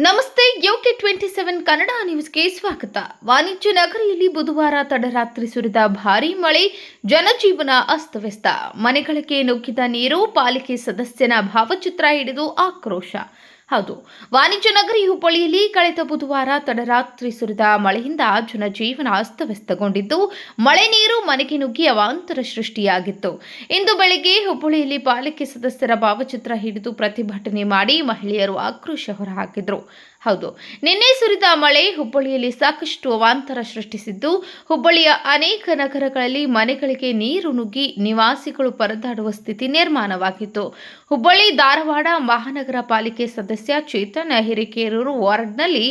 ನಮಸ್ತೆ, UK twenty seven Kannada ನ್ಯೂಸ್ಗೆ ಸ್ವಾಗತ. ವಾಣಿಜ್ಯ ನಗರಿಯಲ್ಲಿ ಬುಧವಾರ ತಡರಾತ್ರಿ ಸುರಿದ ಭಾರೀ ಮಳೆ, ಜನಜೀವನ ಅಸ್ತವ್ಯಸ್ತ. ಮನೆಗಳಿಗೆ ನುಗ್ಗಿದ ನೀರು, ಪಾಲಿಕೆ ಸದಸ್ಯನ ಭಾವಚಿತ್ರ ಹಿಡಿದು ಆಕ್ರೋಶ. ಹೌದು. ವಾಣಿಜ್ಯ ನಗರಿ ಹುಬ್ಬಳ್ಳಿಯಲ್ಲಿ ಕಳೆದ ಬುಧವಾರ ತಡರಾತ್ರಿ ಸುರಿದ ಮಳೆಯಿಂದ ಜನಜೀವನ ಅಸ್ತವ್ಯಸ್ತಗೊಂಡಿದ್ದು ಮಳೆ ನೀರು ಮನೆಗೆ ನುಗ್ಗಿ ಅವಾಂತರ ಸೃಷ್ಟಿಯಾಗಿತ್ತು. ಇಂದು ಬೆಳಗ್ಗೆ ಹುಬ್ಬಳ್ಳಿಯಲ್ಲಿ ಪಾಲಿಕೆ ಸದಸ್ಯರ ಭಾವಚಿತ್ರ ಹಿಡಿದು ಪ್ರತಿಭಟನೆ ಮಾಡಿ ಮಹಿಳೆಯರು ಆಕ್ರೋಶ ಹೊರಹಾಕಿದ್ರು. ಹೌದು. ನಿನ್ನೆ ಸುರಿದ ಮಳೆ ಹುಬ್ಬಳ್ಳಿಯಲ್ಲಿ ಸಾಕಷ್ಟು ಅವಾಂತರ ಸೃಷ್ಟಿಸಿದ್ದು, ಹುಬ್ಬಳ್ಳಿಯ ಅನೇಕ ನಗರಗಳಲ್ಲಿ ಮನೆಗಳಿಗೆ ನೀರು ನುಗ್ಗಿ ನಿವಾಸಿಗಳು ಪರದಾಡುವ ಸ್ಥಿತಿ ನಿರ್ಮಾಣವಾಗಿತ್ತು. ಹುಬ್ಬಳ್ಳಿ ಧಾರವಾಡ ಮಹಾನಗರ ಪಾಲಿಕೆ ಸದಸ್ಯ ಚೇತನ್ ಹಿರೇಕೇರೂರು ವಾರ್ಡ್ನಲ್ಲಿ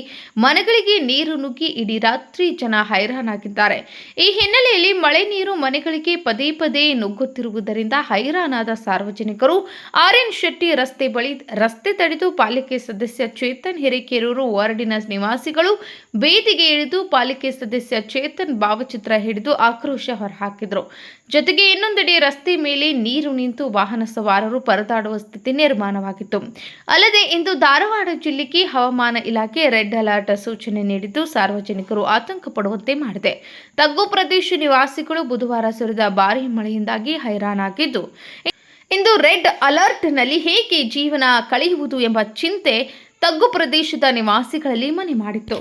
ಮನೆಗಳಿಗೆ ನೀರು ನುಗ್ಗಿ ಇಡೀ ರಾತ್ರಿ ಜನ ಹೈರಾಣಾಗಿದ್ದಾರೆ. ಈ ಹಿನ್ನೆಲೆಯಲ್ಲಿ ಮಳೆ ನೀರು ಮನೆಗಳಿಗೆ ಪದೇ ಪದೇ ನುಗ್ಗುತ್ತಿರುವುದರಿಂದ ಹೈರಾಣಾದ ಸಾರ್ವಜನಿಕರು ಆರ್ ಎನ್ ಶೆಟ್ಟಿ ರಸ್ತೆ ಬಳಿ ರಸ್ತೆ ತಡೆದು ಪಾಲಿಕೆ ಸದಸ್ಯ ಚೇತನ್ ಹಿರೇಕೆರೂರು ವಾರ್ಡಿನ ನಿವಾಸಿಗಳು ಬೀದಿಗೆ ಇಳಿದು ಪಾಲಿಕೆ ಸದಸ್ಯ ಚೇತನ್ ಭಾವಚಿತ್ರ ಹಿಡಿದು ಆಕ್ರೋಶ ಹೊರಹಾಕಿದರು. ಜೊತೆಗೆ ಇನ್ನೊಂದೆಡೆ ರಸ್ತೆ ಮೇಲೆ ನೀರು ನಿಂತು ವಾಹನ ಸವಾರರು ಪರದಾಡುವ ಸ್ಥಿತಿ ನಿರ್ಮಾಣವಾಗಿತ್ತು. ಅಲ್ಲದೆ ಇಂದು ಧಾರವಾಡ ಜಿಲ್ಲೆಗೆ ಹವಾಮಾನ ಇಲಾಖೆ ರೆಡ್ ಅಲರ್ಟ್ ಸೂಚನೆ ನೀಡಿದ್ದು ಸಾರ್ವಜನಿಕರು ಆತಂಕ ಪಡುವಂತೆ ಮಾಡಿದೆ. ತಗ್ಗು ಪ್ರದೇಶ ನಿವಾಸಿಗಳು ಬುಧವಾರ ಸುರಿದ ಭಾರೀ ಮಳೆಯಿಂದಾಗಿ ಹೈರಾಣಾಗಿದ್ದು. ಇಂದು ರೆಡ್ ಅಲರ್ಟ್ನಲ್ಲಿ ಹೇಗೆ ಜೀವನ ಕಳೆಯುವುದು ಎಂಬ ಚಿಂತೆ ತಗ್ಗು ಪ್ರದೇಶದ ನಿವಾಸಿಗಳಲ್ಲಿ ಮನೆ ಮಾಡಿತ್ತು.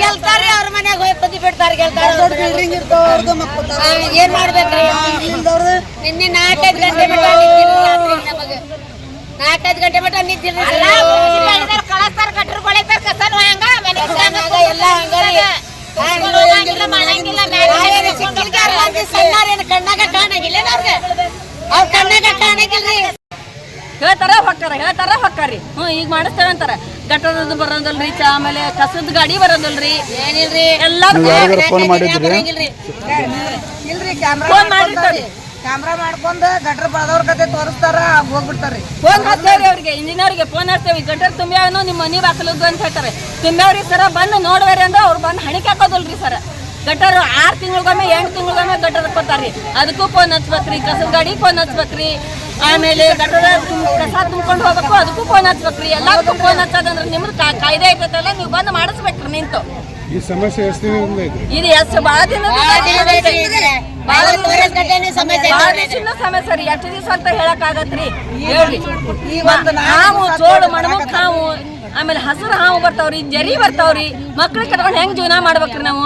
ಗೆಲ್ತಾರೆ ಅವ್ರ ಮನ್ಯಾಗ ಹೋಗಿ ಬಿಡ್ತಾರೆ ಗೆಲ್ತಾರೆ ಏನ್ ಮಾಡ್ಬೇಕ್ರಿ? ಇಲ್ಲಿಂದವ್ರು ನಿನ್ನೆ ನಾಲ್ಕೈದು ಗಂಟೆ ಮಟ್ಟ ನಿಂತಿಲ್ಲ ರಾತ್ರಿ ನಮಗೆ. ನಾಲ್ಕೈದು ಗಂಟೆ ಮಟ್ಟ ನಿಂತಿಲ್ಲ ಹೇಳ್ತಾರ ಹೊಕ್ಕಾರ ಹೇಳ್ತಾರ ಹೊಕ್ಕಾರಿ ಹ್ಞೂ ಈಗ ಮಾಡಿಸ್ತೇವೆ ಅಂತಾರ ಗಟ್ಟರದ್ದು ಬರೋದಲ್ರಿ ಚ ಆಮೇಲೆ ಕಸದ ಗಾಡಿ ಬರೋದಲ್ರಿ ಏನಿಲ್ರಿ ಎಲ್ಲಾರು ಫೋನ್ ಮಾಡಿದ್ರಿ ಇಲ್ರಿ ಕ್ಯಾಮ್ರಾ ಫೋನ್ ಮಾಡಿರ್ತಾರಿ ಕ್ಯಾಮ್ರಾ ಮಾಡ್ಕೊಂಡು ಗಟ್ರ ಬಡದವ್ರ ಕತೆ ತೋರಿಸ್ತಾರ ಹೋಗ್ಬಿಡ್ತಾರೆ ಫೋನ್ ಹಚ್ತೇವ್ರಿ ಅವ್ರಿಗೆ ಇಂಜಿನಿಯರ್ಗೆ ಫೋನ್ ಹಚ್ತೇವಿ ಗಟ್ಟರ್ ತುಂಬ್ಯಾವನು ನಿಮ್ಮ ಮನಿ ಬಾಕಲದ್ದು ಅಂತ ಹೇಳ್ತಾರೆ ತುಂಬ್ಯಾವ್ರಿ ಸರ ಬಂದು ನೋಡ್ಬೇರಿ ಅಂದ್ರೆ ಅವ್ರು ಬಂದು ಹಣಿಕೆ ಹಾಕೋದಲ್ರಿ ಸರ ಗಟ್ಟರ್ ಆರು ತಿಂಗಳಿಗೊಮ್ಮೆ ಎಂಟು ತಿಂಗಳಿಗೊಮ್ಮೆ ಗಟ್ಟರ್ ಕೊಡ್ತಾರ್ರಿ ಅದಕ್ಕೂ ಫೋನ್ ಹಚ್ಬೇಕ್ರಿ ಕಸದ ಗಾಡಿ ಫೋನ್ ಹಚ್ಬೇಕ್ರಿ ಆಮೇಲೆ ಗಟ್ಟರ ಕಸ ತುಂಬ್ಕೊಂಡು ಹೋಗ್ಬೇಕು. ಅದಕ್ಕೂ ಫೋನ್ ಹಚ್ಬೇಕ್ರಿ ಎಲ್ಲದಕ್ಕೂ ಫೋನ್ ಹಚ್ಚೋದಂದ್ರೆ ನಿಮ್ದು ಕಾ- ಕಾಯ್ದೆ ಐತೈತಲ್ಲ ನೀವು ಬಂದು ಮಾಡಿಸ್ಬೇಕ್ರಿ ನಿಂತು. ಈ ಸಮಸ್ಯೆ ಎಷ್ಟು ದಿನದಿಂದ ಇದು? ಎಷ್ಟು ಬಹಳ ದಿನ ಸಮಸ್ಯೆ ರೀ. ಎಷ್ಟು ದಿವಸ ಅಂತ ಹೇಳಕ್ ಆಗತ್ರಿ ದಿವ್ಸ ಚೋಳು ಮಣಮುಖ ಹಾವು ಆಮೇಲೆ ಹಸಿರು ಹಾವು ಬರ್ತಾವ್ರಿ ಜರಿ ಬರ್ತಾವ್ರಿ. ಮಕ್ಳಿಗೆ ಕಟ್ಕೊಂಡು ಹೆಂಗ್ ಜೀವನ ಮಾಡ್ಬೇಕ್ರಿ ನಾವು?